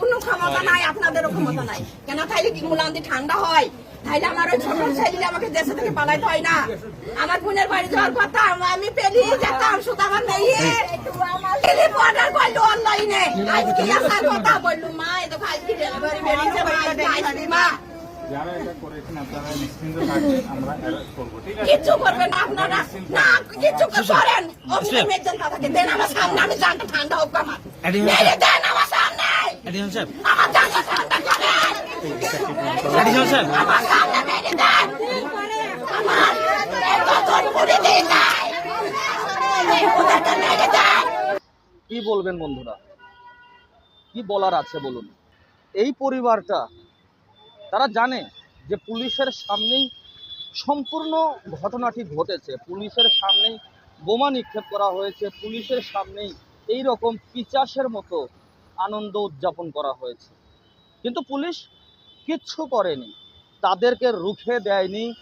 কোনো ক্ষমতা নাই আপনাদেরও ক্ষমতা নাই। কেন? তাইলে কি মুলান্দি ঠান্ডা হয়? তাইলে আমার ওই ছোট ছেলে আমাকে দেশে থেকে পালাইতে হয় না। আমার বোনের বাড়ি যাওয়ার কথা আমি পেলি যেতাম শুধু আমার মেয়ে। অর্ডার করল অনলাইনে আজকে আসার কথা বলল মা এত খাইছি ডেলিভারি বেরিয়েছে মা। যারা এটা করেছেন আপনারা নিশ্চিন্ত থাকবেন আমরা অ্যারেস্ট করব ঠিক আছে? কিচ্ছু করবেন আপনারা। না কিচ্ছু করেন। অভিনয় জনতা থাকে দেন আমার সামনে আমি জানটা ঠান্ডা হোক আমার। মেরে দেন আমার সামনে। অ্যাডিশনাল সাহেব। আমার জানটা ঠান্ডা করেন। অ্যাডিশনাল সাহেব। আমার সামনে মেরে দেন। আমার এতজন পুড়ে দিয়ে যায়। ওদেরকে মেরে দেন। কি বলবেন বন্ধুরা? কি বলার আছে বলুন? এই পরিবারটা তারা জানে যে পুলিশের সামনেই সম্পূর্ণ ঘটনাটি ঘটেছে। পুলিশের সামনেই বোমা নিক্ষেপ করা হয়েছে। পুলিশের সামনেই এই রকম পিচাসের মতো আনন্দ উদযাপন করা হয়েছে। কিন্তু পুলিশ কিচ্ছু করেনি। তাদেরকে রুখে দেয়নি,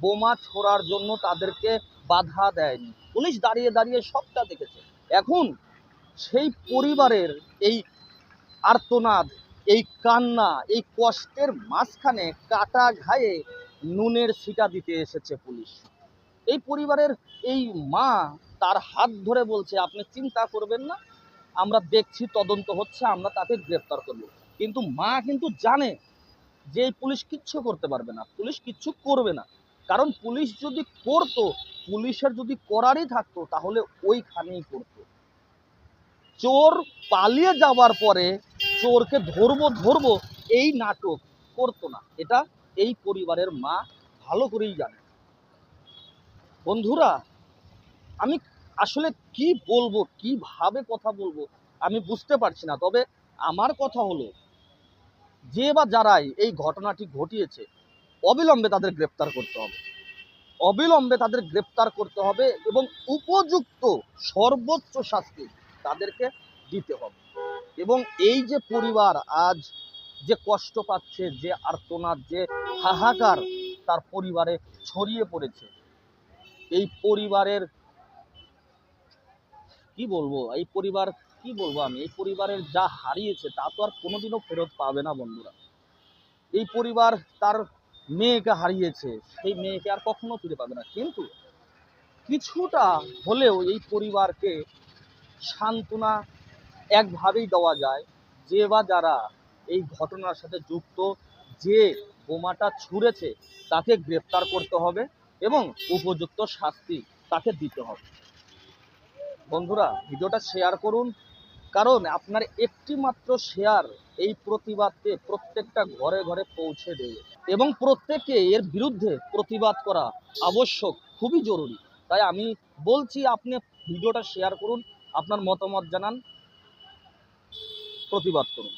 বোমা ছোড়ার জন্য তাদেরকে বাধা দেয়নি। পুলিশ দাঁড়িয়ে দাঁড়িয়ে সবটা দেখেছে। এখন সেই পরিবারের এই আর্তনাদ এই কান্না, এই কষ্টের মাঝখানে কাটা ঘায়ে নুনের ছিটা দিতে এসেছে পুলিশ। এই পরিবারের এই মা তার হাত ধরে বলছে, আপনি চিন্তা করবেন না, আমরা দেখছি তদন্ত হচ্ছে, আমরা তাকে গ্রেপ্তার করব। কিন্তু মা কিন্তু জানে যে পুলিশ কিচ্ছু করতে পারবে না, পুলিশ কিচ্ছু করবে না। কারণ পুলিশ যদি করতো, পুলিশের যদি করারই থাকতো, তাহলে ওইখানেই করতো। চোর পালিয়ে যাওয়ার পরে চোরকে ধরবো ধরবো, এই নাটক করতো না। এটা এই পরিবারের মা ভালো করেই জানে। বন্ধুরা, আমি আসলে কি বলব, কীভাবে কথা বলব, আমি বুঝতে পারছি না। তবে আমার কথা হলো, যে বা যারাই এই ঘটনাটি ঘটিয়েছে, অবিলম্বে তাদের গ্রেপ্তার করতে হবে। অবিলম্বে তাদের গ্রেপ্তার করতে হবে এবং উপযুক্ত সর্বোচ্চ শাস্তি তাদেরকে দিতে হবে। এবং এই যে পরিবার আজ যে কষ্ট পাচ্ছে, যে আর্তনাদ, যে হাহাকার তার পরিবারে ছড়িয়ে পড়েছে, এই পরিবারের কি বলব? এই পরিবার, কি বলব আমি? এই পরিবারের যা হারিয়েছে, তা তো আর কোনোদিনও ফেরত পাবে না বন্ধুরা। এই পরিবার তার মেয়েকে হারিয়েছে, সেই মেয়েকে আর কখনো ফিরে পাবে না। কিন্তু কিছুটা হলেও এই পরিবারকে সান্ত্বনা একভাবেই দেওয়া যায় যে বা যারা এই ঘটনার সাথে যুক্ত, যে বোমাটা ছুঁড়েছে তাকে গ্রেপ্তার করতে হবে এবং উপযুক্ত শাস্তি তাকে দিতে হবে। বন্ধুরা, ভিডিওটা শেয়ার করুন। কারণ আপনার একটি মাত্র শেয়ার এই প্রতিবাদকে প্রত্যেকটা ঘরে ঘরে পৌঁছে দেবে এবং প্রত্যেকে এর বিরুদ্ধে প্রতিবাদ করা আবশ্যক, খুবই জরুরি। তাই আমি বলছি, আপনি ভিডিওটা শেয়ার করুন, আপনার মতামত জানান। প্রতিবাদ করুন।